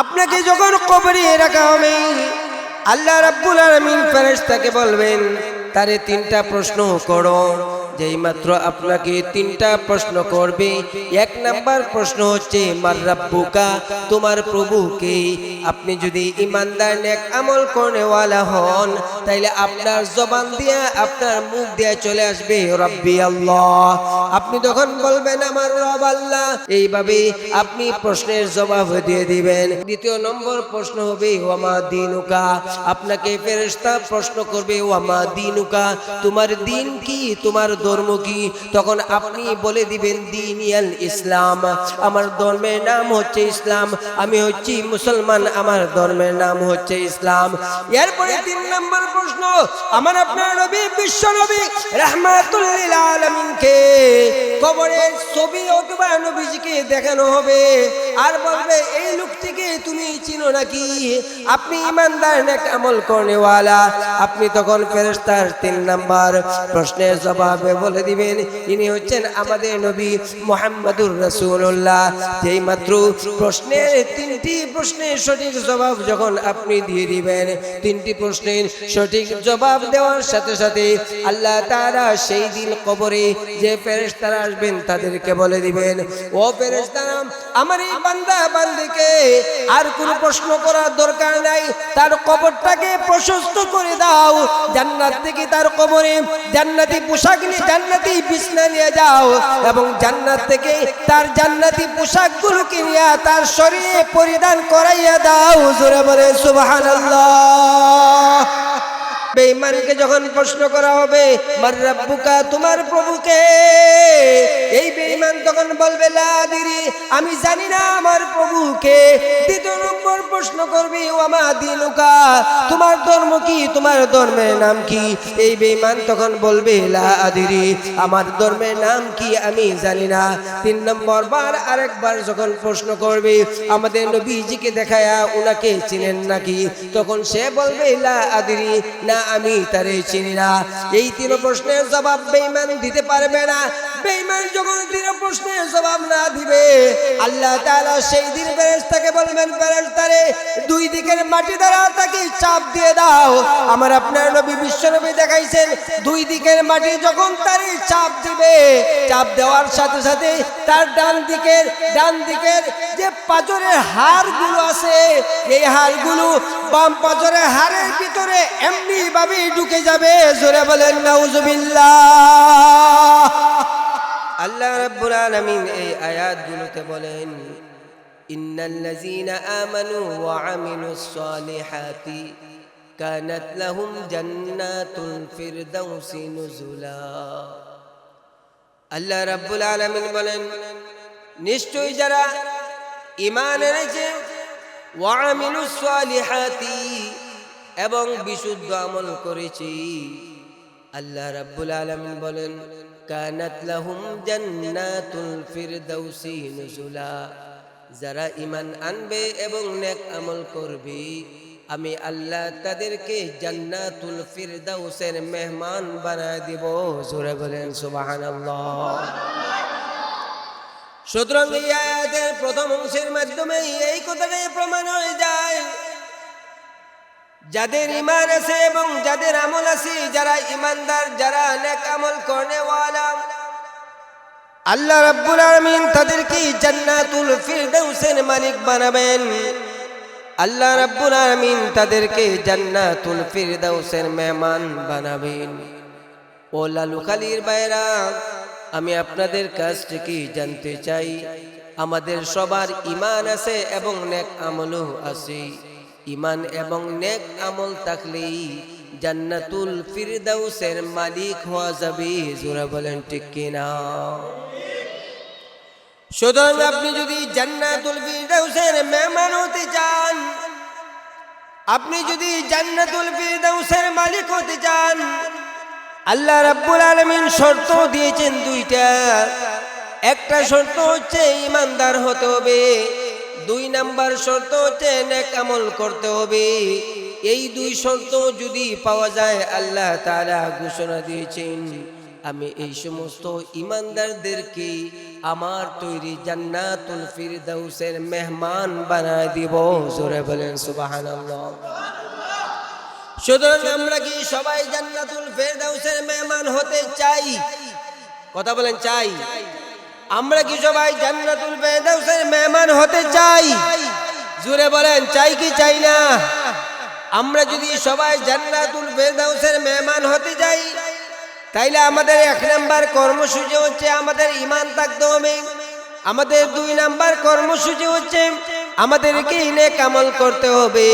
আপনাকে যখন কবরে রাখা হবে আল্লাহ রাব্বুল আলামিন ফেরেশতাকে বলবেন তারে তিনটা প্রশ্ন করো। যেই মাত্র আপনাকে তিনটা প্রশ্ন করবে, এক নাম্বার প্রশ্ন হচ্ছে, মার রাব্বুকা, তোমার প্রভুকে আপনি যদি ইমানদার, নেক আমল করেওয়ালা হন, তাইলে আপনার জবান দিয়ে, আপনার মুখ দিয়ে চলে আসবে, রব্বি আল্লাহ। আপনি তখন বলবেন, আমার রব আল্লাহ, এইভাবে আপনি প্রশ্নের জবাব দিয়ে দিবেন। দ্বিতীয় নম্বর প্রশ্ন হবে, ওয়ামা দিনুকা? আপনাকে ফেরেশতা প্রশ্ন করবে, ওয়ামা দিনুকা? তোমার দিন কি? তোমার ধর্ম কি? তখন আপনি বলে দিবেন, দিনিয়াল ইসলাম। আমার ধর্মের নাম হচ্ছে ইসলাম, আমি হচ্ছি মুসলমান, আমার ধর্মের নাম হচ্ছে ইসলাম। এরপরে তিন নম্বর প্রশ্ন, আমার আপনার নবী, বিশ্ব নবী, রহমাতুল্লিল আলমিনকে কবরের ছবি অথবা নবীজিকে দেখানো হবে। আর বলবে, এই লোকটিকে তুমি চিনো নাকি? আপনি ইমানদার, নেক আমল করেওয়ালা আপনি তখন ফেরেশতার তিন নাম্বার প্রশ্নের জবাবে বলে দিবেন, ইনি হচ্ছেন আমাদের নবী মোহাম্মদুর রাসূলুল্লাহ। যেই মাত্র প্রশ্নের তিনটি প্রশ্নের সঠিক জবাব যখন আপনি দিয়ে দিবেন, তিনটি প্রশ্নের সঠিক জবাব দেওয়ার সাথে সাথে আল্লাহ তাআলা সেই দিন কবরে যে ফেরেশতারা আসবেন তাদেরকে বলে দিবেন, ও ফেরেশতারা, আমার এই বান্দা বান্দিকে আর কোন প্রশ্ন করার দরকার নাই, তার কবরটাকে প্রশস্ত করে দাও। জান্নাত থেকে তার কবরে জান্নাতি পোশাক নিয়ে জান্নাতি বিছনা নিয়ে যাও এবং জান্নাত থেকে তার জান্নাতি পোশাকগুলো কিনিয়া তার শরীরে পরিধান করাইয়া দাও। জোরে বলে সুবহানাল্লাহ। বেঈমানকে যখন প্রশ্ন করা হবে, মার রাব্বুকা, তোমার প্রভুকে? এই বেঈমান তখন বলবে, লা আদিরি, আমি জানি না আমার প্রভুকে। দ্বিতীয় নম্বর প্রশ্ন করবে ওয়ামা দিনুকা, তোমার ধর্ম কি? তোমার ধর্মের নাম কি? এই বেঈমান তখন বলবে, লা আদিরি, আমার ধর্মের নাম কি আমি জানি না। তিন নম্বর বার আরেকবার যখন প্রশ্ন করবে, আমাদের নবীজিকে দেখায়া উনাকে চিনেন নাকি? তখন সে বলবে, লা আদিরি, না আমি তারে চিনি না। এই তিন প্রশ্নের জবাব বেইমান দিতে পারবে না। বেঈমান যখন তিন প্রশ্নের জবাব না দিবে। আল্লাহ তাআলা সেই দিন ফেরেশতাকে বলবেন, ফেরেশতারে, দুই দিকের মাটি দ্বারা তাকে চাপ দিয়ে দাও। আমার আপনার নবী, বিশ্ব নবী দেখাইছেন, দুই দিকের মাটি যখন তারে চাপ দিবে, চাপ দেওয়ার সাথে সাথে তার ডান দিকের ডান দিকের যে পাঁচরের হাড়গুলো আছে, এই হাড়গুলো বাম পাঁচরের হাড়ের ভিতরে এমনি ভাবে ঢুকে যাবে। জোরে বলেন, নাউজুবিল্লাহ। আল্লাহ রাব্বুল আলামিন এই আয়াতগুলোতে বলেন, ইন্নাল্লাযীনা আমানু ওয়া আমিলুস সালিহাতি কানাত লাহুম জান্নাতুল ফিরদাউসি নুজুলা। আল্লাহ রাব্বুল আলামিন বলেন, নিশ্চয়ই যারা ঈমান এনেছে, ওয়া আমিলুস সালিহাতি এবং বিশুদ্ধ আমল করেছি। আল্লাহ রাব্বুল আলামিন বলেন কানাত লাহুম জান্নাতুল ফিরদাউসি নুজুলা। যারা ঈমান আনবে এবং নেক আমল করবে, আমি আল্লাহ তাদেরকে জান্নাতুল ফিরদাউসের মেহমান বানায় দিব। জোরে বলেন, সুবহানাল্লাহ। সুতরাং এই আয়াতের প্রথম অংশের মাধ্যমে এই কথাটাই প্রমাণ হয়ে যায়। যাদের ইমান আছে এবং যাদের আমল আছে, যারা ইমানদার যারা নেক আমল করেওয়ালা আল্লাহ রাব্বুল আলামিন তাদেরকে জান্নাতুল ফিরদাউসের মালিক বানাবেন। আল্লাহ রাব্বুল আলামিন তাদেরকে জান্নাতুল ফিরদাউসের মেহমান বানাবেন। ও লালু খালির বাইরা আমি আপনাদের কাছ থেকে জানতে চাই, আমাদের সবার ইমান আছে এবং নেক আমলও আছে। ইমান এবং নেক আমল থাকলেই জান্নাতুল ফিরদাউসের মালিক হওয়া যাবে। জোরা বলেন ঠিক কিনা? সুতরাং আপনি যদি জান্নাতুল ফিরদাউসের মেহমান হতে চান, আপনি যদি জান্নাতুল ফিরদাউসের মালিক হতে চান, আল্লাহ রাব্বুল আলামিন শর্ত দিয়েছেন দুইটা। একটা শর্ত হচ্ছে ইমানদার হতে হবে। দুই নাম্বার শর্ত হচ্ছে নেক আমল করতে হবে। এই দুই শর্ত যদি পাওয়া যায়, আল্লাহ তাআলা ঘোষণা দিয়েছেন, আমি এই সমস্ত ইমানদারদেরকে আমার তৈরি জান্নাতুল ফিরদাউসের মেহমান বানায় দিব। জোরে বলেন, সুবহানাল্লাহ। সুতরাং আমরা কি সবাই জান্নাতুল ফেরদাউসের মেহমান হতে চাই? কথা বলেন, চাই। আমরা কি সবাই জান্নাতুল ফেরদাউসের মেহমান হতে চাই? জুড়ে বলেন, চাই কি চাই না? আমরা যদি সবাই জান্নাতুল ফেরদাউসের মেহমান হতে যাই, তাইলে আমাদের এক নাম্বার কর্মসূচি হচ্ছে আমাদের ইমান থাকতে হবে। আমাদের দুই নাম্বার কর্মসূচি হচ্ছে আমাদেরকে ইনে কামল করতে হবে।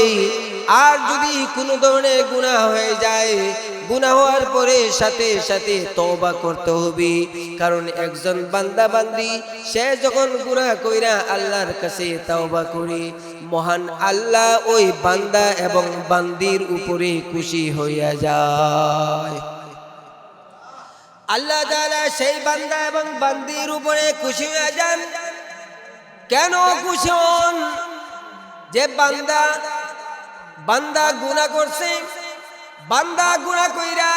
আর যদি কোনো ধরনের গুনাহ হয়ে যায় গুনাহ হওয়ার পরে সাথে সাথে তওবা করতে হবে। কারণ একজন বান্দা বান্দি, সে যখন গুনাহ কইরা আল্লাহর কাছে তওবা করে, মহান আল্লাহ ওই বান্দা এবং বান্দির উপরে খুশি হইয়া যায়। আল্লাহ তাআলা সেই বান্দা এবং বান্দির উপরে খুশি হয়ে যান। কেন খুশি হন? যে বান্দা বান্দা গুনাহ করছে বান্দা গুনাহ কইরা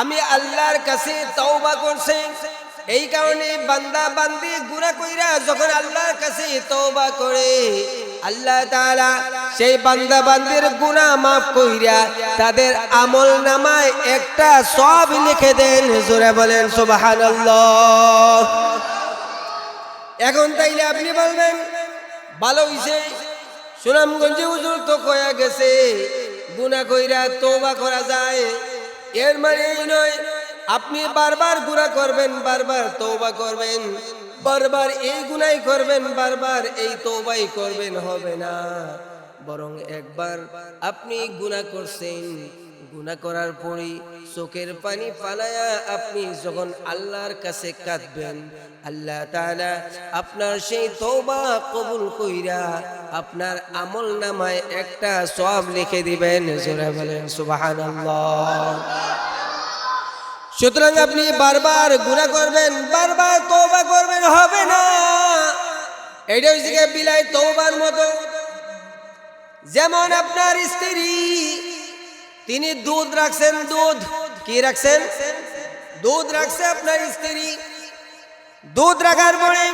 আমি আল্লাহর কাছে তওবা করছে। এই কারণে বান্দা বান্দি গুনাহ কইরা যখন আল্লাহর কাছে তওবা করে, আল্লাহ তাআলা সেই বান্দা বান্দির গুনাহ মাফ কইরা তাদের আমল নামায় একটা সব লিখে দেন। জোরে বলেন, সুবহানাল্লাহ। এখন তাইলে আপনি বলবেন, ভালো হইছে। সুনামগঞ্জে হুজুর তো কয়া গেছে গুনাহ কইরা তৌবা করা যায়। এর মানে এই নয়, আপনি বারবার গুনা করবেন, বারবার তৌবা করবেন, বারবার এই গুনাই করবেন, বারবার এই তৌবাই করবেন, হবে না। বরং একবার আপনি গুনা করছেন গুনাহ করার পরে চোখের পানি পালায়া আপনি যখন আল্লাহর কাছে কাঁদবেন, আল্লাহ তাআলা আপনার সেই তওবা কবুল কইরা আপনার আমল নামায় একটা সব লিখে দিবেন। বলেন, সুবহানাল্লাহ। সুতরাং আপনি বারবার গুনাহ করবেন, বারবার তওবা করবেন, হবে না। এটা হচ্ছে বিলাই তওবার মতো। যেমন আপনার স্ত্রী তিনি দুধ রাখছেন, দুধ। কি রাখছেন? দুধ রাখছে আপনার স্ত্রী। দুধ রাখার পরে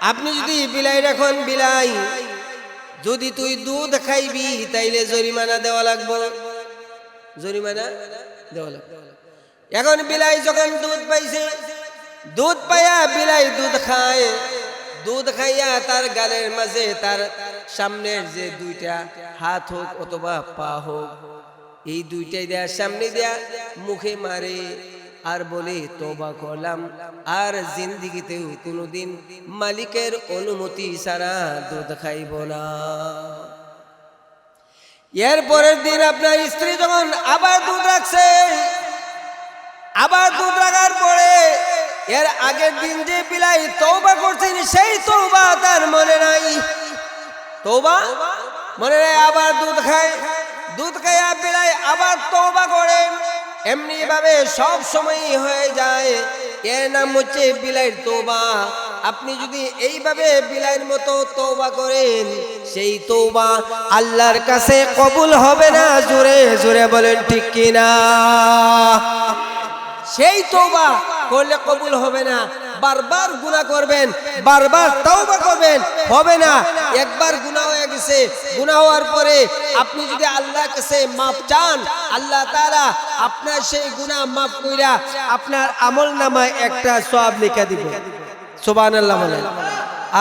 আপনি যদি বিলাই রাখুন, বিলাই। যদি তুই দুধ খাইবি, তাইলে জরিমানা দেওয়া লাগবে জরিমানা দেওয়া লাগবে। এখন বিলাই যখন দুধ পাইছে, দুধ পাইয়া বিলাই দুধ খায়। দুধ খাইয়া তার গালের মাঝে, তার সামনের যে দুইটা হাত হোক অথবা পা হোক এই দুইটাই দেয়া, সামনে দেয়া, মুখে মারে, আর বলে তোবা করলাম। আর জিন্দিগিতেও কোনোদিন মালিকের অনুমতি ছাড়া দুধ খাইব না। এর পরের দিন আপনার স্ত্রী যখন আবার দুধ রাখছে, আবার দুধ রাখার পরে এর আগের দিন যে বিলাই তৌবা করছেন, সেই তৌবা তার মনে নাই। তৌবা মনে নাই, আবার দুধ খায়। দুধ খাইয়া বিলাই আবার তৌবা করে এমনি ভাবে সব সময় হয়ে যায়। এর নাম হচ্ছে বিলাইর তোবা আপনি যদি এইভাবে বিলাইয়ের মতো তৌবা করেন, সেই তৌবা আল্লাহর কাছে কবুল হবে না। জোরে জোরে বলেন ঠিক কিনা? সেই তৌবা করলে কবুল হবে না। বারবার গুনাহ করবেন, বারবার তওবা করবেন, হবে না। একবার গুনাহ হয়ে গেছে, গুনাহ হওয়ার পরে আপনি যদি আল্লাহর কাছে মাপ চান, আল্লাহ তাআলা আপনার সেই গুনাহ মাফ কইরা আপনার আমল নামায় একটা সব লিখে দিবে। সুবহানাল্লাহ বলেন।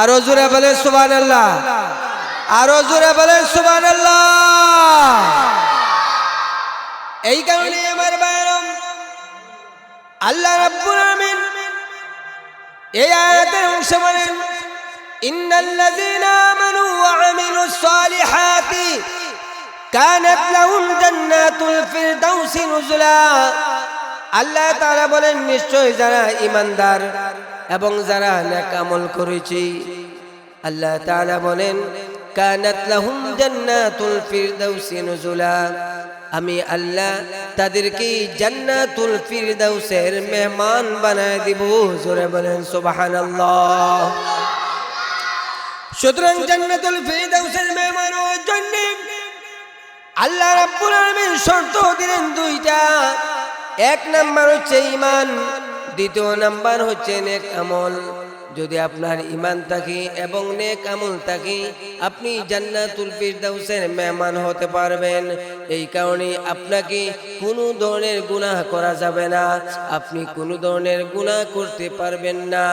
আরও জোরে বলেন, সুবহানাল্লাহ। আরও জোরে বলেন, সুবহানাল্লাহ। এই কারণে আমার বাইরম আল্লাহ রাব্বুল আলামিন এই আয়াতের অংশ বলেন, ইন্নাল্লাযীনা আমানু ওয়া আমিলুস সালিহাতি কানাত লাহুম জান্নাতুল ফিরদাউসি নুজুলা। আল্লাহ তাআলা বলেন, নিশ্চয় যারা ঈমানদার এবং যারা নেক আমল করেছে। আল্লাহ তাআলা বলেন, কানাত লাহুম জান্নাতুল ফিরদাউসি নুজুলা। আমি আল্লাহ তাদেরকে জান্নাতুল ফিরদাউসের মেহমান বানায় দিব। জোরে বলেন, সুবহানাল্লাহ। সুতরাং জান্নাতুল ফিরদাউসের মেহমান হওয়ার জন্য আল্লাহ রাব্বুল আলামিন শর্ত দিলেন দুইটা। এক নাম্বার হচ্ছে ঈমান, দ্বিতীয় নাম্বার হচ্ছে নেক আমল। যদি আপনার ইমান থাকে এবং নেক আমল থাকে, আপনি জান্নাতুল ফিরদাউসের মেহমান হতে পারবেন। এই কারণে আপনাকে কোনো ধরনের গুনাহ করা যাবে না। আপনি কোনো ধরনের গুনাহ করতে পারবেন না।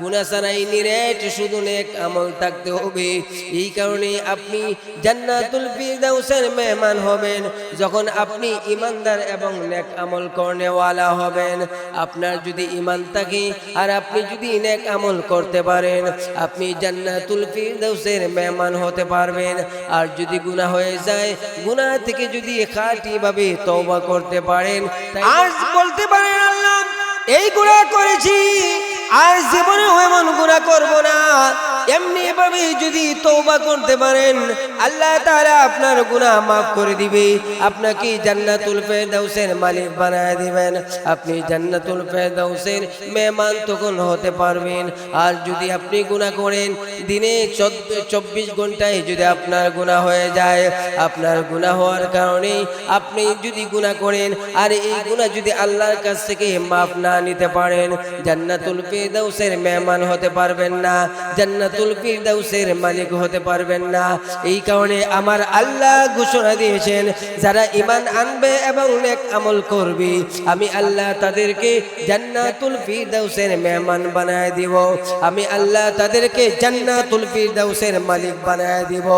গুনাহ ছাড়াই নিরেট শুধু নেক আমল থাকতে হবে। এই কারণে আপনি জান্নাতুল ফিরদাউসের মেহমান হবেন। যখন আপনি ইমানদার এবং নেক আমল করনেওয়ালা হবেন। আপনার যদি ইমান থাকে আর আপনি যদি নেক আমল করতে পারেন। আপনি জান্নাতুল ফিরদাউসের মেহমান হতে পারবেন। আর যদি গুনাহ হয়ে যায়, গুনাহ থেকে যদি খাঁটি ভাবে তওবা করতে পারেন আজ বলতে পারেন, আল্লাহ, এই গুনাহ করেছি। আর জীবনে এমন গুনাহ করব না। এমনি ভাবে যদি তওবা করতে পারেন, আল্লাহ তারা আপনার গুনাহ মাফ করে দিবে। আপনাকে জান্নাতুল ফেরদাউসের মালিক বানায় দিবেন। আপনি জান্নাতুল ফেরদাউসের মেহমান তখন হতে পারবেন। আর যদি আপনি গুনাহ করেন, দিনে চব্বিশ ঘন্টায় যদি আপনার গুনাহ হয়ে যায়, আপনার গুনাহ হওয়ার কারণে আপনি যদি গুনাহ করেন, আর এই গুনাহ যদি আল্লাহর কাছ থেকে মাফ না নিতে পারেন, জান্নাতুল ফিরদাউসের মেহমান হতে পারবেন না। জান্নাতুল ফিরদাউসের মালিক হতে পারবেন না। এই কারণে আমার আল্লাহ ঘোষণা দিয়েছেন, যারা ইমান আনবে এবং নেক আমল করবে, আমি আল্লাহ তাদেরকে জান্নাতুল ফিরদাউসের মেহমান বানায় দিব। আমি আল্লাহ তাদেরকে জান্নাতুল ফিরদাউসের মালিক বানায় দিব।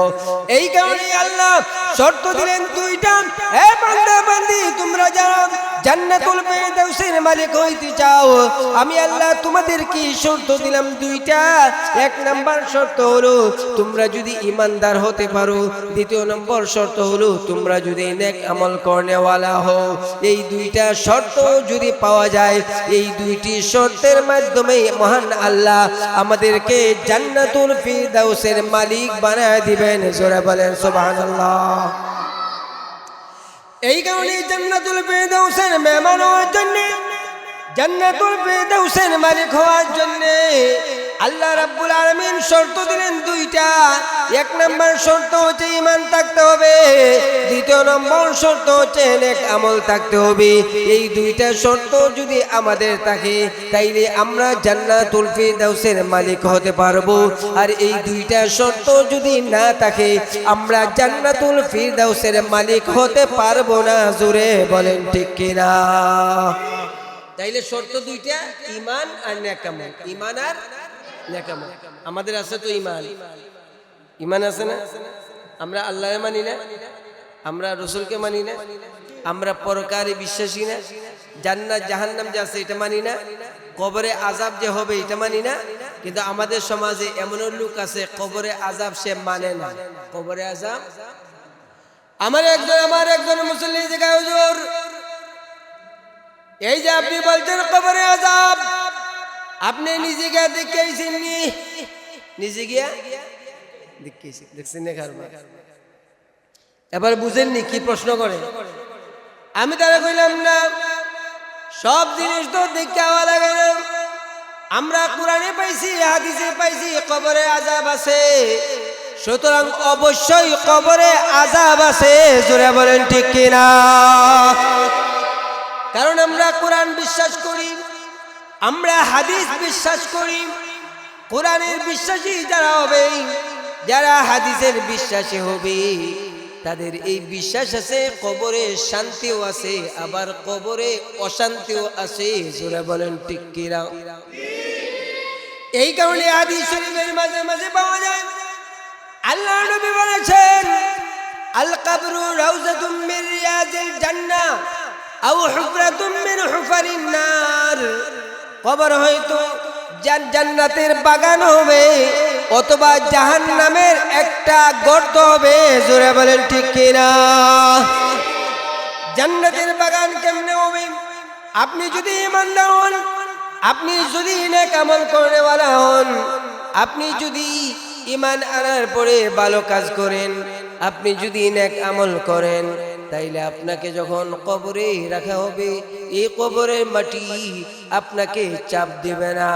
এই কারণে আল্লাহ শর্ত দিলেন দুইটা। এ বান্দা, বান্দি, তোমরা যারা মালিক আল্লাহ যদি হতে পারো। দ্বিতীয় নম্বর শর্ত হলো, তোমরা যদি আমল হও। এই দুইটা শর্ত যদি পাওয়া যায়, এই দুইটি শর্তের মাধ্যমে মহান আল্লাহ আমাদেরকে জান্নাতুল ফিরদাউসের মালিক বানায় দিবেন। জোরে বলেন, সুবহানাল্লাহ। এই কারণে জান্নাতুল ফিরদাউসের মেহমান হওয়ার জন্য জান্নাতুল ফিরদাউসের মালিক হওয়ার জন্য আল্লাহ রাব্বুল আলামিন শর্ত দিলেন দুইটা। এক নম্বর শর্ত হচ্ছে ইমান থাকতে হবে। দ্বিতীয় নম্বর শর্ত হচ্ছে নেক আমল থাকতে হবে। এই দুইটা শর্ত যদি আমাদের থাকে, তাইলে আমরা জান্নাতুল ফিরদাউসের মালিক হতে পারব। আর এই দুইটা শর্ত যদি না থাকে, আমরা জান্নাতুল ফিরদাউসের মালিক হতে পারব না। জোরে বলেন ঠিক কিনা? তাইলে শর্ত দুইটা ইমান আর নেকামল ইমান আর নেকামল আমাদের আছে তো ইমান ইমান আছে না? আমরা আল্লাহ মানি না? আমরা রসুলকে মানি না? আমরা পরকারে বিশ্বাসী না? জান্নাত, জাহান্নাম যে আছে, এটা মানি না? কবরে আজাব যে হবে, এটা মানি না? কিন্তু আমাদের সমাজে এমন লোক আছে, কবরে আজাব সে মানে না। কবরে আজাব আমার একজন আমার একজন মুসল্লি জায়গায় এই যে আপনি বলছেন কবরে আজাব আপনি নিজে গিয়া দেখেছেন নি? নিজে গিয়া দেখেছি দেখছেন না এবার বুঝেননি কি প্রশ্ন করে। আমি তারা কইলাম না, সব জিনিস তো দেখতে লাগে না। আমরা কোরআনে পাইছি, হাদিসে পাইছি, কবরে আজাব আছে। সুতরাং অবশ্যই কবরে আজাব আছে, জোরে বলেন ঠিক কিনা? কারণ আমরা কোরআন বিশ্বাস করি। আমরা হাদিস বিশ্বাস করি, কোরআনের বিশ্বাসী যারা হবে, যারা হাদিসের বিশ্বাসী হবে, তাদের এই বিশ্বাস আছে, কবরে শান্তিও আছে, আবার কবরে অশান্তিও আছে, জোরে বলেন ঠিক কিরা এই কারণে আদি শরীফের মাঝে মাঝে পাওয়া যায় আল্লাহ নবী বলেছেন, আল কাবরু রাউজাতুম মিন রিয়াজিল জান্নাহ, আও হুফরাতুম মিন হুফারিন নার। কবর হয়তো জান্নাতের বাগান হবে, অথবা জাহান্নামের একটা গর্ত হবে। জোরে বলেন ঠিক কিনা? জান্নাতের বাগান কেমনে হবে? আপনি যদি ইমানদার হন, আপনি যদি নেক আমল করেওয়ালা হন, আপনি যদি ইমান আনার পরে ভালো কাজ করেন, আপনি যদি নেক আমল করেন, তাইলে আপনাকে যখন কবরে রাখা হবে এই কবরের মাটি আপনাকে চাপ দেবে না।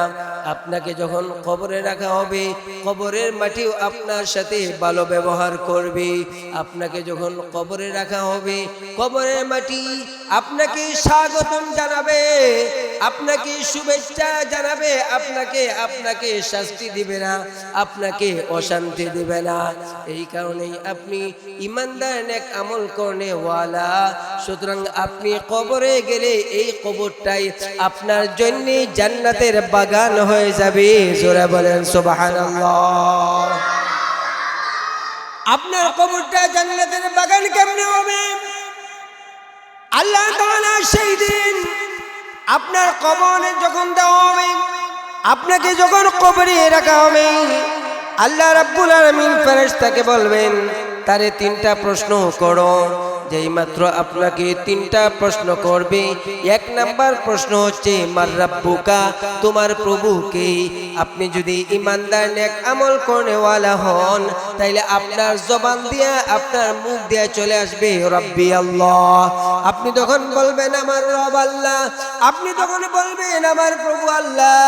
আপনাকে যখন কবরে রাখা হবে, কবরের মাটিও আপনার সাথে ভালো ব্যবহার করবে। আপনাকে যখন কবরে রাখা হবে, কবরের মাটি আপনাকে স্বাগতম জানাবে, আপনাকে শুভেচ্ছা জানাবে, আপনাকে আপনাকে শাস্তি দিবে না, আপনাকে অশান্তি দিবে না। এই কারণেই আপনি ইমানদার নেক আমল করনে ওয়ালা। সুতরাং আপনি কবরে গেলে এই কবরটাই আপনার জন্য জান্নাতের বাগান হয়ে যাবে। জোরে বলেন, সুবহানাল্লাহ। আপনার কবরটা জান্নাতের বাগান কেমনে হবে? আল্লাহ তাআলা সেই দিন আপনার কবরে যখন দেওয়া হবে, আপনাকে যখন কবরে রাখা হবে, আল্লাহ রাব্বুল আলামিন ফেরেশতাকে বলবেন, তারে তিনটা প্রশ্ন করো। যেই মাত্র আপনাকে তিনটা প্রশ্ন করবে, এক নাম্বার প্রশ্ন হচ্ছে, মার রাব্বুকা, তোমার প্রভুকে আপনি যদি ইমানদার, নেক আমল করেওয়ালা হন, তাইলে আপনার জবান দিয়া, আপনার মুখ দিয়া চলে আসবে, রব্বি আল্লাহ। আপনি তখন বলবেন, আমার রব আল্লাহ, আপনি তখন বলবেন, আমার প্রভু আল্লাহ,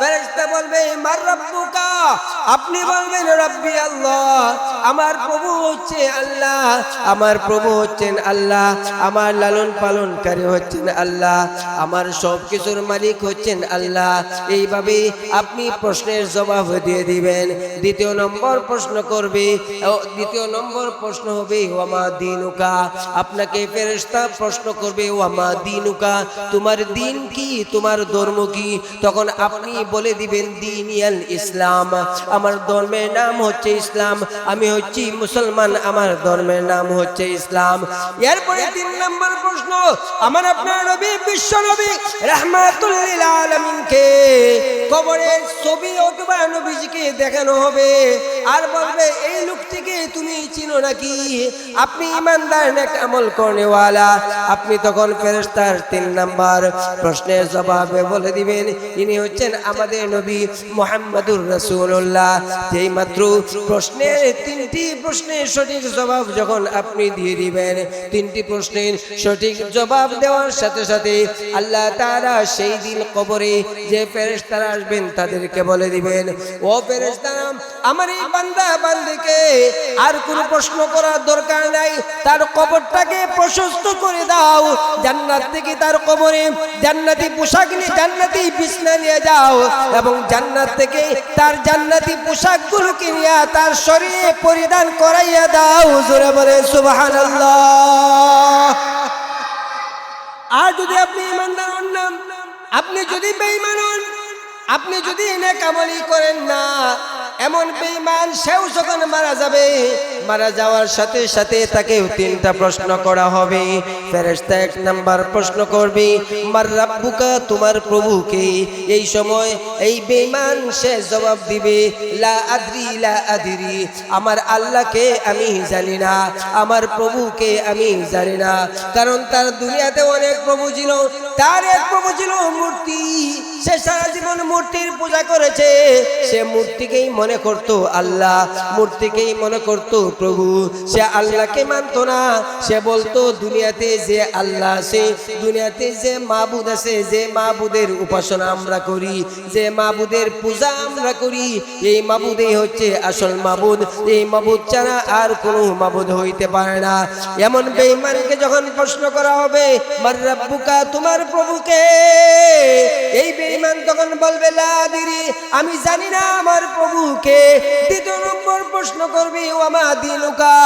ফেরেশতা বলবে, মার রাব্বুকা। আপনি বলবেন, রব্বি আল্লাহ, আমার প্রভু হচ্ছে আল্লাহ। আমার প্রভু হচ্ছেন আল্লাহ, আমার লালন পালনকারী হচ্ছেন আল্লাহ, আমার সব কিছুর মালিক হচ্ছেন আল্লাহ। এইভাবে আপনি প্রশ্নের জবাব দিয়ে দিবেন। দ্বিতীয় নম্বর প্রশ্ন করবে দ্বিতীয় নম্বর প্রশ্ন হবে, ওয়ামা দিনুকা? আপনাকে ফেরেশতা প্রশ্ন করবে, ওয়ামা দিনুকা? তোমার দিন কি? তোমার ধর্ম কি? তখন আপনি বলে দিবেন, দিনিয়াল ইসলাম। আমার ধর্মের নাম হচ্ছে ইসলাম, আমি হচ্ছি মুসলমান, আমার ধর্মের নাম হচ্ছে ইসলাম। এরপরে তিন নম্বর প্রশ্ন, আমার আপনার নবী, বিশ্ব নবী, রহমাতুল্লিল আলমিনকে কবরের ছবি অথবা নবীজিকে দেখানো হবে। আর বলবে, এই লোকটিকে তুমি চিনো নাকি? আপনি ইমানদার নেক আমল করেওয়ালা আপনি তখন ফেরেশতার তিন নাম্বার প্রশ্নের জবাবে বলে দিবেন, ইনি হচ্ছেন আমাদের নবী মোহাম্মদুর রসুল্লাহ যেই মাত্র প্রশ্নের তিনটি প্রশ্নের সঠিক জবাব যখন আপনি দিয়ে দিবেন তিনটি প্রশ্নের সঠিক জবাব দেওয়ার সাথে সাথে আল্লাহ তাআলা সেই দিন কবরে যে ফেরেশতারা আসবেন তাদেরকে বলে দিবেন, ও ফেরেশতারা আমার এই বান্দা বান্দিকে আর কোনো প্রশ্ন করার দরকার নাই। তার কবরটাকে প্রশস্ত করে দাও। জান্নাত থেকে তার কবরে জান্নাতি পোশাক নিয়ে, জান্নাতি বিছনা নিয়ে যাও এবং জান্নাত থেকে তার জান্নাতি পোশাকগুলোকে নিয়ে তার শরীরে পরিধান করাইয়া দাও। জোরে বলে সুবহানাল্লাহ। আর যদি আপনি ইমানদার হন না, আপনি যদি বেঈমান হন, আপনি যদি এনে কামলি করেন না এমন বেঈমান, সেও যখন মারা যাবে, মারা যাওয়ার সাথে সাথে তাকে তিনটা প্রশ্ন করা হবে। ফেরেশতা এক নাম্বার প্রশ্ন করবে, মার রাব্বুকা, তোমার প্রভুকে এই সময় এই বেঈমান, সে জবাব দিবে, লা আদ্রি, লা আদিরি, আমার আল্লাহকে আমি জানি না, আমার প্রভুকে আমি জানি না। কারণ তার দুনিয়াতে অনেক প্রভু ছিল তার এক প্রভু ছিল মূর্তি। সে সারা জীবন মূর্তির পূজা করেছে। সে মূর্তিকেই মনে করত আল্লাহ, মূর্তিকেই মনে করত প্রভু। সে আল্লাহকে মানতো না। সে বলতো, দুনিয়াতে যে আল্লাহ আছে, দুনিয়াতে যে মাবুদ আছে, যে মাবুদের উপাসনা আমরা করি, যে মাবুদের পূজা আমরা করি, এই মাবুদেই হচ্ছে আসল মাবুদ। এই মাবুদ ছাড়া আর কোনো মাবুদ হইতে পারে না। এমন বেঈমানকে যখন প্রশ্ন করা হবে, মার রাব্বুকা, তোমার প্রভুকে, এই বেঈমান তখন বলবে, লা আদিরি আমি জানি না আমার প্রভুকে। দ্বিতীয় নম্বর প্রশ্ন করবে ওয়ামা দিনুকা,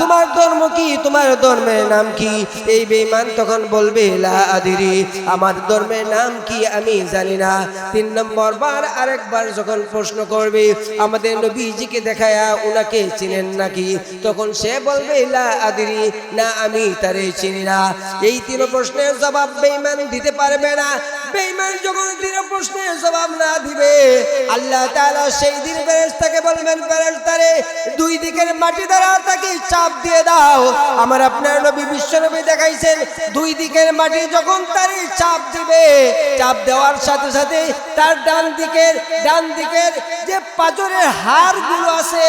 তোমার ধর্ম কি? তোমার ধর্মের নাম কি? এই বেঈমান তখন বলবে, লা আদিরি আমার ধর্মের নাম কি আমি জানি না। তিন নম্বর বার আরেকবার যখন প্রশ্ন করবে, আমাদের নবীজিকে দেখায়া উনাকে চিনেন নাকি? তখন সে বলবে, লা আদিরি, না, আমি তারে চিনি না। এই তিন প্রশ্নের জবাব বেঈমান দিতে পারবে না। বেঈমান যখন দিন প্রশ্নের জবাব না দিবে, আল্লাহ তাআলা সেই দিন ফেরেশতাকে বলবেন, ফেরেশতারে, দুই দিকের মাটি দ্বারা তাকে চাপ দিয়ে দাও। আমার আপনার নবী বিশ্ব নবী দেখাইছেন, দুই দিকের মাটি যখন তার চাপ দিবে, চাপ দেওয়ার সাথে সাথে তার ডান দিকের ডান দিকের যে পাঁচরের হাড়গুলো আছে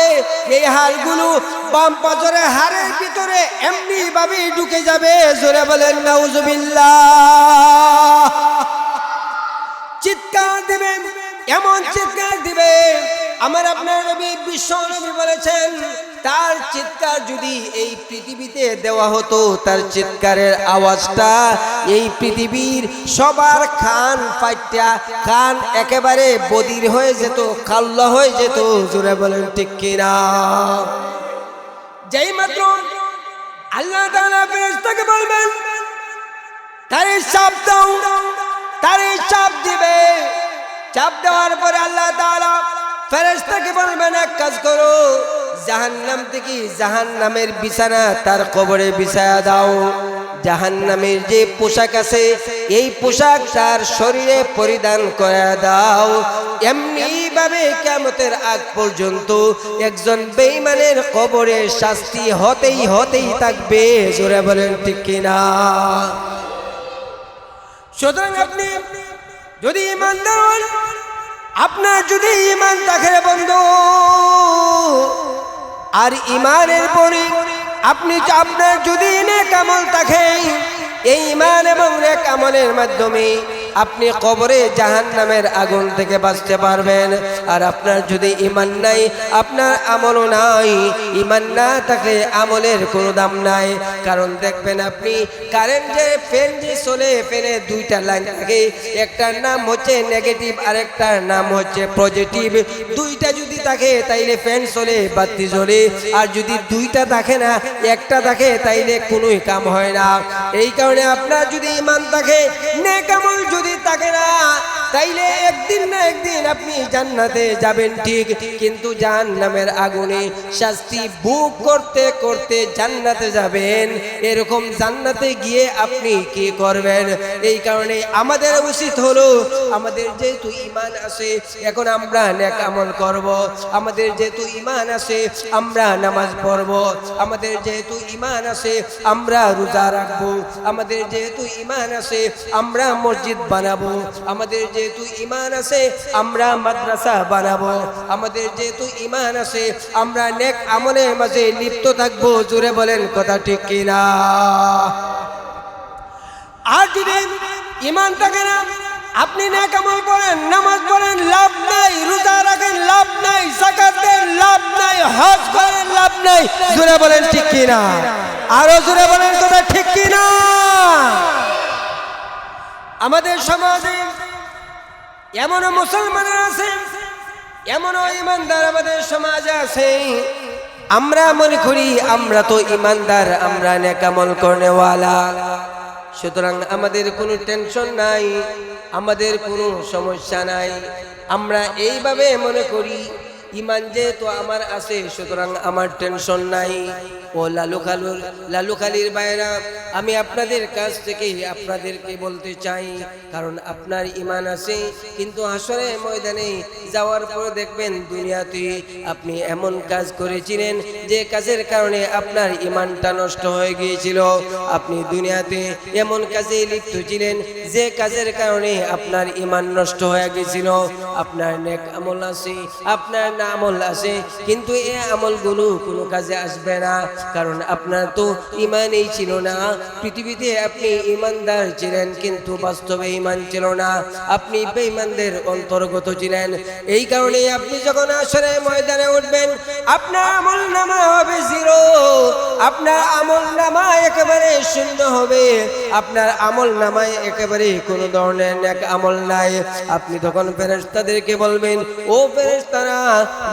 এই হাড়গুলো বাম পাঁচরের হাড়ের ভিতরে এমনি ভাবে ঢুকে যাবে। জোরে বলেন, নাউজুবিল্লাহ। আমার আপনার নবী বিশ্ব নবী বলেছেন, তার চিৎকার যদি এই পৃথিবীতে দেওয়া হতো, তার চিৎকারের আওয়াজটা এই পৃথিবীর সবার খান ফাইটা খান একেবারে বদির হয়ে যেত খাল্লা হয়ে যেত, জোরে বলেন ঠিক কিনা? যেই মাত্র আল্লাহ তাআলা ফেরেশতাকে বলবেন, তারে চাপ দাও, তারে চাপ দিবে। চাপ দেওয়ার পরে আল্লাহ তাআলা ফেরেশতাকে বলবেন? এক কাজ করো, জাহান্নাম থেকে জাহান্নামের বিছানা তার কবরে বিছায়া দাও। জাহান্নামের যে পোশাক আছে, এই পোশাক তার শরীরে পরিধান করে দাও। এমনি ভাবে কেমতের আগ পর্যন্ত একজন বেঈমানের কবরে শাস্তি হতেই হতেই থাকবে, জোরে বলেন ঠিক কিনা? সুতরাং আপনি যদি ইমানদার আপনার যদি ইমান থাকে বন্ধু, আর ইমানের পরে আপনি আপনার যদি নে কামল থাকে এই ইমান এবং রে কামলের মাধ্যমে আপনি কবরে জাহান নামের আগুন থেকে বাঁচতে পারবেন। আর আপনার যদি ইমান নাই, আপনার আমলও নাই ইমান না থাকলে আমলের কোনো দাম নাই। কারণ দেখবেন আপনি কারেন্টের ফ্যান যে চলে ফ্যানে দুইটা লাইন থাকে। একটার নাম হচ্ছে নেগেটিভ আর একটার নাম হচ্ছে পজিটিভ। দুইটা যদি থাকে, তাইলে ফ্যান চলে, বাতি জ্বলে। আর যদি দুইটা থাকে না, একটা থাকে, তাইলে কোনোই কাম হয় না। এই কারণে আপনার যদি ইমান থাকে, নেক আমল যদি থাকে না তাইলে একদিন না একদিন আপনি জান্নাতে যাবেন ঠিক, কিন্তু জাহান্নামের আগুনে শাস্তি বুক করতে করতে জান্নাতে যাবেন। এরকম জান্নাতে গিয়ে আপনি কি করবেন? এই কারণে আমাদের উচিত হলো, আমাদের যেহেতু ইমান আছে, এখন আমরা নেক আমল করব। আমাদের যেহেতু ইমান আছে, আমরা নামাজ পড়ব। আমাদের যেহেতু ইমান আছে, আমরা রোজা রাখব। আমাদের যেহেতু ইমান আছে, আমরা মসজিদ বানাবো। আমাদের যেহেতু ইমান আছে, আমরা মাদ্রাসা বানাবো। আমাদের যেহেতু ইমান আছে, আমরা নেক আমলের মাঝে লিপ্ত থাকব। জোরে বলেন কথা ঠিক কিনা? আর যদি ইমান থাকে না, আপনি নেক আমল করেন, নামাজ পড়েন, লাভ নাই, রোজা রাখেন, লাভ নাই জাকাত দেন, লাভ নাই, হজ করেন, লাভ নাই। জোরে বলেন ঠিক কিনা? আরও জোরে বলেন কথা ঠিক কিনা? আমাদের সমাজে এমনও মুসলমান আছে, এমনও ইমানদার আমাদের সমাজ আছে। আমরা মনে করি, আমরা তো ইমানদার, আমরা নেকামল করে সুতরাং আমাদের কোনো টেনশন নাই, আমাদের কোনো সমস্যা নাই। আমরা এইভাবে মনে করি ইমান যেহেতু আমার আছে, সুতরাং আমার টেনশন নাই। ও লালু খালুর লালু খালির বাইরা আমি আপনাদের কাছ থেকে আপনাদেরকে বলতে চাই, কারণ আপনার ইমান আছে, কিন্তু আসলে ময়দানে যাওয়ার পরে দেখবেন দুনিয়াতে আপনি এমন কাজ করেছিলেন যে কাজের কারণে আপনার ইমানটা নষ্ট হয়ে গিয়েছিল। আপনি দুনিয়াতে এমন কাজে লিপ্ত ছিলেন যে কাজের কারণে আপনার ইমান নষ্ট হয়ে গিয়েছিল। আপনার নেক আমল আছে, আপনার আমল আছে কিন্তু এই আমলগুলো কোনো কাজে আসবে না। কারণ আপনার তো ইমানই ছিল না। পৃথিবীতে আপনি ইমানদার ছিলেন, কিন্তু বাস্তবে ইমান ছিল না। আপনি বেঈমানদের অন্তর্গত ছিলেন। এই কারণে আপনি যখন আসরে ময়দানে উঠবেন, আপনার আমল নামা হবে জিরো। আপনার আমল নামা একেবারে শূন্য হবে। আপনার আমল নামায় একেবারে কোনো ধরনের এক আমল নাই। আপনি তখন ফেরেশতাদেরকে বলবেন, ও ফেরেশতারা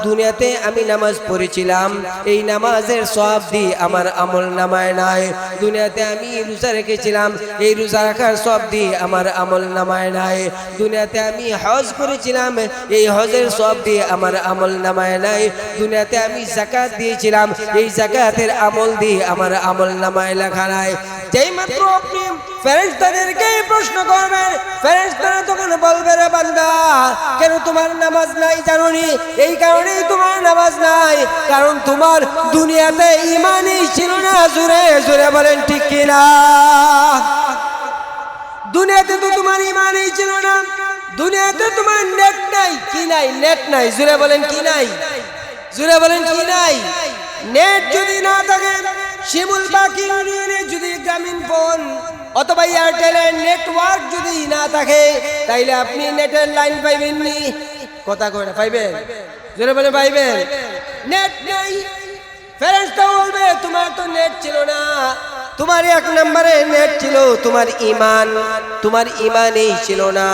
দুনিয়াতে আমি নামাজ পড়েছিলাম। এই নামাজের সব দি আমার আমল নামায় নাই। দুনিয়াতে আমি রোজা রেখেছিলাম। এই রোজা রাখার সব দি আমার আমল নামায় নাই। দুনিয়াতে আমি হজ করেছিলাম। এই হজের সব দিয়ে আমার আমল নামায় নাই। দুনিয়াতে আমি জাকাত দিয়েছিলাম। এই জাকাতের আমল দিয়ে আমার আমল নামায় লেখা নাই। যেই মাত্র আপনি ফেরেশতাদেরকে প্রশ্ন করবেন, ফেরেশতারা তখন বলবে, রে বান্দা, কেন তোমার নামাজ নাই জানোনি? এই কারণেই তোমার নামাজ নাই, কারণ তোমার দুনিয়াতে ইমানই ছিল না। জোরে জোরে বলেন, ঠিক কিনা? দুনিয়াতে তো তোমার ইমানই ছিল না, দুনিয়াতে তোমার নেট নাই, কি নাই? নেট নাই জুড়ে বলেন, কি নাই? জুড়ে বলেন, কি নাই? নেট যদি না থাকে শিমুল বাকি ইউনিয়নে যদি গ্রামীণ ফোন, অথবা এয়ারটেলের নেটওয়ার্ক যদি না থাকে, তাইলে আপনি নেটের লাইন পাইবেন নি। কথা কয় পাইবেন? জোরে বলে পাইবেন? নেট নাই। ফেরেশতা বলবে, তোমার তো নেট ছিল না। তোমার এক নম্বরে নেট ছিল, তোমার ইমান তোমার ইমানই ছিল না।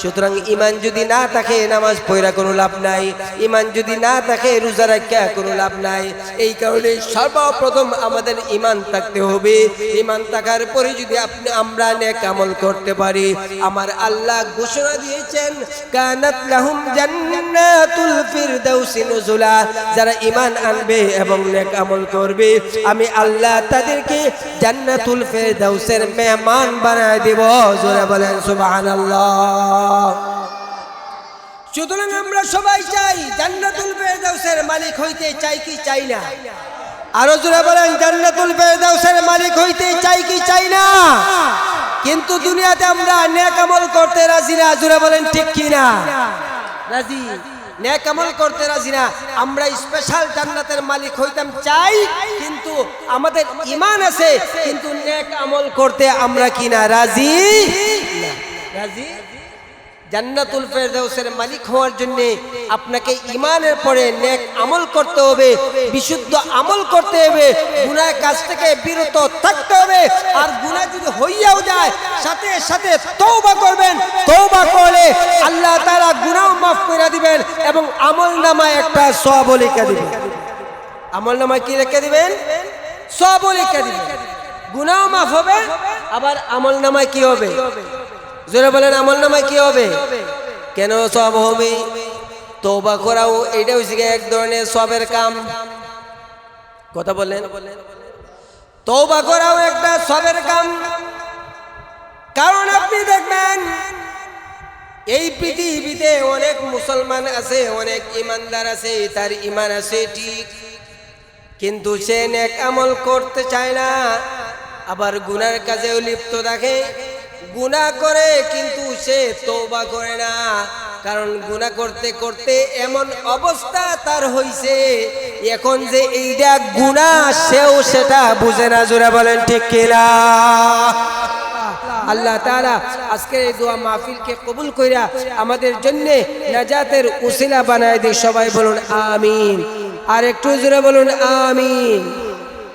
সুতরাং ইমান যদি না থাকে, নামাজ পড়া কোনো লাভ নাই। ইমান যদি না থাকে, রোজা রাখা কোনো লাভ নাই। এই কারণে সর্বপ্রথম আমাদের ইমান থাকতে হবে। ইমান থাকার পরে যদি আপনি আমরা নেক আমল করতে পারি, আমার আল্লাহ ঘোষণা দিয়েছেন, কানাত লাহুম জান্নাতুল ফিরদাউসি নুজুলা। যারা ইমান আনবে এবং নেক আমল করবে, আমি আল্লাহ তাদেরকে জান্নাতুল ফিরদাউসের মেহমান বানায় দেব। জোরে বলেন, সুবহানাল্লাহ। সুতরাং আমরা সবাই চাই জান্নাতুল ফেরদাউসের মালিক হইতে চাই কি চাই না। আরও জোরে বলেন, জান্নাতুল ফেরদাউসের মালিক হইতে চাই কি চাই না। কিন্তু দুনিয়াতে আমরা নেক আমল করতে রাজি না। জোরে বলেন, ঠিক কি না রাজি। নেক আমল করতে রাজি না। আমরা স্পেশাল জান্নাতের মালিক হইতাম চাই, কিন্তু আমাদের ইমান আছে, কিন্তু নেক আমল করতে আমরা কিনা রাজি? রাজি? জান্নাতুল ফেরদাউসের মালিক হওয়ার জন্য আপনাকে ইমানের পরে নেক আমল করতে হবে, বিশুদ্ধ আমল করতে হবে গুনাহ কাজ থেকে বিরত থাকতে হবে। আর গুনাহ যদি হইয়াও যায়, সাথে সাথে তওবা করবেন। তওবা করলে আল্লাহ তাআলা গুনাহ মাফ করে দিবেন এবং আমল নামায় একটা সওয়াব লিখে দিবেন। আমল নামায় কি লিখে দিবেন? সওয়াব লিখে দিবেন। গুনাহ মাফ হবে, আবার আমল নামায় কি হবে? জোরে বলেন, আমল নামায় কি হবে? কেন সব হবে? তৌবা করাও এটা হচ্ছে এক ধরনের সবের কাম। কথা বলেন তৌবা করাও একটা সবের কাম। কারণ আপনি দেখবেন, এই পৃথিবীতে অনেক মুসলমান আছে, অনেক ইমানদার আছে, তার ইমান আছে ঠিক। কিন্তু সে নেক আমল করতে চায় না, আবার গুনার কাজেও লিপ্ত থাকে। গুনাহ করে, কিন্তু সে তওবা করে না। কারণ গুনাহ করতে করতে এমন অবস্থা তার হইছে, এখন যে এইটা গুনাহ, সেও সেটা বুঝে না। জোরে বলেন ঠিক কিনা? আল্লাহ তাআলা আজকের এই দোয়া মাহফিলকে কবুল কইরা আমাদের জন্য নাজাতের উসিলা বানায় দিই সবাই বলুন আমিন। আর একটু জোরে বলুন আমিন।